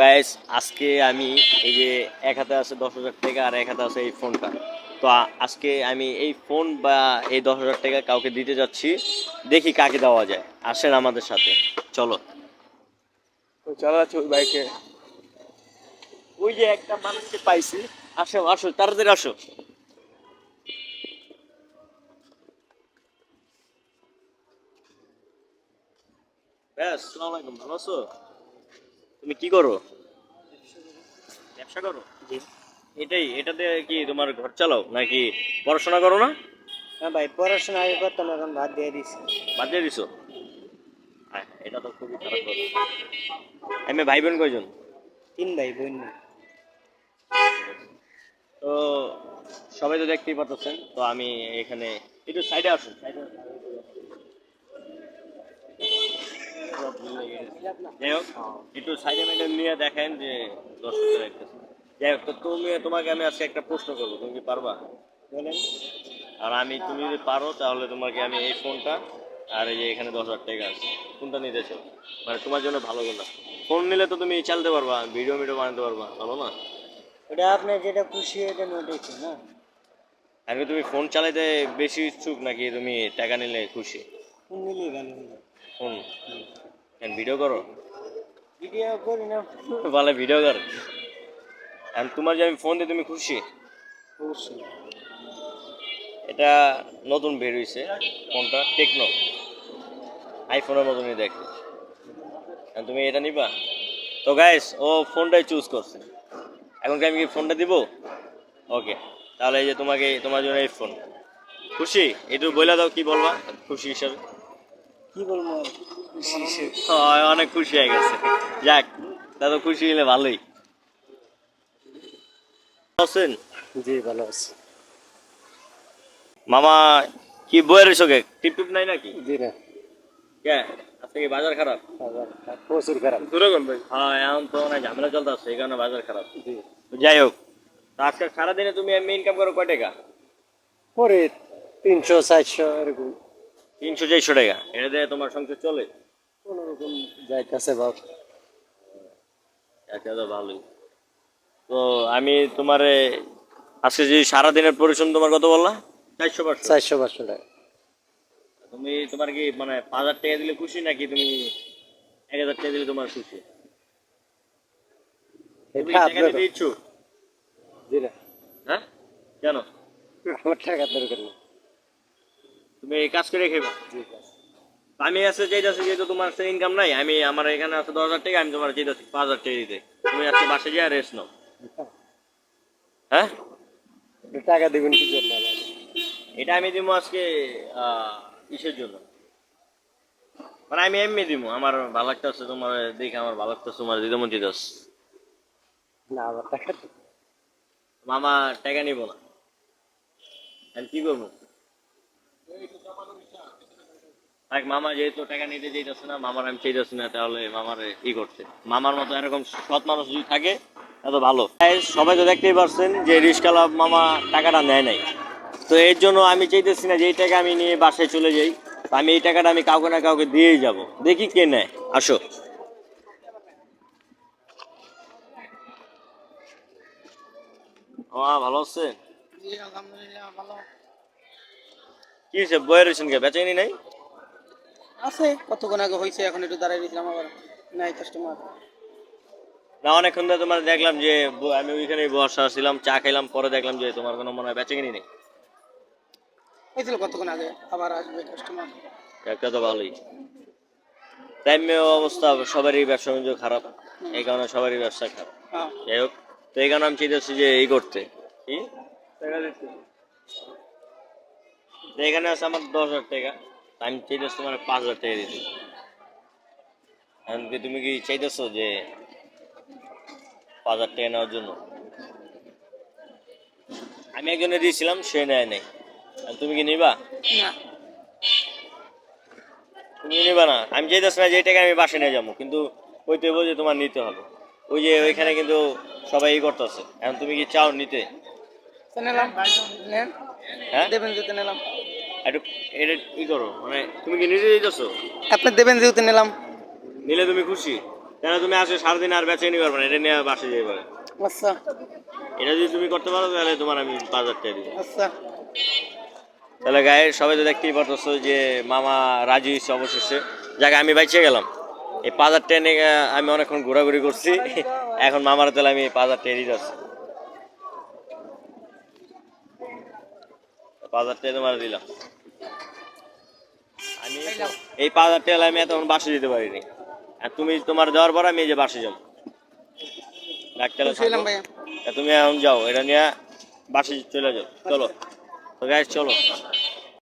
Guys আজকে আমি এই যে এক হাতে আছে দশ হাজার টাকা আর এক হাতে আছে এই ফোনটা। তো আজকে আমি এই ফোন বা এই দশ হাজার টাকা কাউকে দিতে যাচ্ছি দেখি কাকে দেওয়া যায়। আসেন আমাদের সাথে। চলো। ওই বাইকে। ওই যে একটা মানুষকে পাইছি। আসো আসো তাড়াতাড়ি আসো। ব্যাস সালাম আলাইকুম ভালো আছো? তুমি কি করো? ব্যবসা করো? এটাই এটাতে কি তোমার ঘর চালাও নাকি পড়াশোনা করো না? হ্যাঁ ভাই পড়াশোনা আগে করতাম এখন বাদ দিয়ে দিছি। বাদ দিয়ে দিছো? হ্যাঁ, এটা তো খুবই খারাপ কথা। আমি ভাই বোন কয়জন? তিন ভাই বোন। তো সবাই তো দেখতেই পাচ্ছেন তো আমি এখানে একটু সাইডে আসুন। সাইডে যাই হোক একটু সাইডে মাইডে নিয়ে দেখেন যে দর্শকরা দেখতেছে যাই হোক তো তুমি তোমাকে আমি আজকে একটা প্রশ্ন করব তুমি কি পারবা? বলেন। আর আমি তুমি যদি পারো তাহলে তোমাকে আমি এই ফোনটা আর এই যে এখানে দশ হাজার টাকা আছে কোনটা নিতে চাও? মানে তোমার জন্য ভালো কোনটা? ফোন নিলে তো তুমি চালাতে পারবা ভিডিও ভিডিও বানাতে পারবা ভালো না? ওটা আপনার যেটা খুশি এটা নোটেছে না? আগে তুমি ফোন চালাইতে বেশি ইচ্ছুক নাকি তুমি টাকা নিলে খুশি? নিলেই ভালো ফোন ভিডিও করো। ভিডিও করি না। ভালো ভিডিও কর। আর তোমার যে আমি ফোন দিয়ে তুমি খুশি? এটা নতুন বের হয়েছে ফোনটা টেকনো আইফোনের মতনই দেখতে। তুমি এটা নিবা? তো গাইস ও ফোনটাই চুজ করছে। এখন কি আমি কি ফোনটা দিব? ওকে তাহলে এই যে তোমাকে তোমার জন্য এই ফোন খুশি? একটু বলে দাও কি বলবা? খুশি হিসাবে। কি বলব? হয়, অনেক খুশি হয়ে গেছে। যাক খুশি হলে ভালোই। আছেন? জি ভালো আছে। মামা কি বইয়ের টিপ টিপ নাই নাকি? জি না। কে? আজকে কি বাজার খারাপ? প্রচুর খারাপ। দূরে কোন ভাই? হ্যাঁ এখন তো অনেক ঝামেলা চলতেছে এই কারণে বাজার খারাপ। জি। যাই হোক আজকে সারাদিনে তুমি এমনি ইনকাম করো কয় টাকা? পরে তিনশো চারশো এরকম। তিনশো চারশো টাকা। এটা দিয়ে তোমার সংসার চলে? কোনো রকম যাইতেছে বাপ। আচ্ছা তো ভালোই। তো আমি তোমারে আজকে যে সারাদিনের পরিশ্রম তোমার কত বললা? চারশো পাঁচশো। চারশো পাঁচশো টাকা। তুমি তোমার কি মানে পাঁচ হাজার টাকা দিলে খুশি নাকি তুমি এক হাজার টাকা দিলে তোমার খুশি? এটা না। হ্যাঁ? কেন? আমার টাকা দরকার নেই তুমি এই কাজ করে খেবা। আমি আছে চাইতেছি যেহেতু তোমার ইনকাম নাই আমি আমার এখানে আছে দশ হাজার টাকা আমি তোমার চাইতেছি পাঁচ হাজার টাকা দিতে। তুমি আজকে বাসে যা রেস্ট নাও। হ্যাঁ? টাকা দেবেন কি জন্য? এটা আমি দিব আজকে ইসের জন্য। মানে আমি এমনি দিব আমার ভালো লাগতেছে তোমার দেখে আমার ভালো লাগতেছে তোমার দিতে মন চাইতেছে। না আমার টাকা মামা টাকা নিব না। আমি কি করব? দেখ মামা যেহেতু টাকা নিতে চাইতেছে না, মামার আমি চাইতেছি না, তাহলে মামার ই করতে। মামার মতো এরকম সৎ মানুষ যদি থাকে এত ভালো। সবাই তো দেখতেই পারছেন যে রিস্কালা মামা টাকাটা নেয় নাই। তো এর জন্য আমি চাইতেছি না যে এই টাকা আমি নিয়ে বাসায় চলে যাই আমি এই টাকাটা আমি কাউকে না কাউকে দিয়েই যাব। দেখি কে নেয়। আসো। ভালো আছে কি হয়েছে বইয়ের রেশন কে বেচাইনি নাই? আছে কতক্ষণ আগে হয়েছে এখন একটু দাঁড়াই দিয়েছিলাম আবার নাই কাস্টমার না অনেকক্ষণ ধরে তোমার দেখলাম যে ব- আমি ওইখানে বসা ছিলাম চা খাইলাম পরে দেখলাম যে তোমার কোনো মনে হয় বেচে কিনি নেই। হয়েছিল কতক্ষণ আগে আবার আসবে কাস্টমার একটা তো ভালোই। টাইমে অবস্থা সবারই ব্যবসা বাণিজ্য খারাপ এই কারণে সবারই ব্যবসা খারাপ। হ্যাঁ। যাই হোক তো এই কারণে আমি চাইতেছি যে এই করতে। কি? তো এখানে আছে আমার দশ হাজার টাকা। তা আমি চাইতেছি তোমার পাঁচ হাজার টাকা দিতে। এখন কি তুমি কি চাইতেছো যে পাঁচ হাজার টাকা নেওয়ার জন্য? আমি একজনে দিয়েছিলাম সে নেয় নাই। তুমি কি নিবা? না। তুমি নিবা না। আমি চাইতেছি না যে টাকা আমি বাসে নিয়ে যাব কিন্তু ওইতে যে তোমার নিতে হবে। ওই যে ওইখানে কিন্তু সবাই ই করতেছে। এখন তুমি কি চাও নিতে? তো হ্যাঁ? দেবেন যেতে নিলাম। একটু এটা ই করো মানে তুমি কি নিজে দিতেছো আপনি দেবেন যেহেতু নিলাম। নিলে তুমি খুশি? তাহলে তুমি আসলে সারাদিন আর বেঁচে নিতে পারবে না এটা নিয়ে বাসে যেতে পারে আচ্ছা। এটা যদি তুমি করতে পারো তাহলে তোমার আমি পাঁচ হাজার টাকা দিব। আচ্ছা। তাহলে গায়ে সবাই তো দেখতেই পারতেছো যে মামা রাজি হয়েছে অবশেষে। যাকে আমি বাইচে গেলাম। এই পাঁচ হাজার টাকা নিয়ে আমি অনেকক্ষণ ঘোরাঘুরি করছি। এখন মামার তাহলে আমি পাঁচ হাজার টাকা দিতে পাঁচ হাজার টাকা তোমার দিলাম। আমি এই পাঁচ হাজার টাকা আমি এতক্ষণ বাসে দিতে পারিনি। আর তুমি তোমার দেওয়ার পর আমি এই যে বাসে যাব। ডাক্তার তুমি এখন যাও এটা নিয়ে বাসে চলে যাও। চলো। তো গাইজ চলো।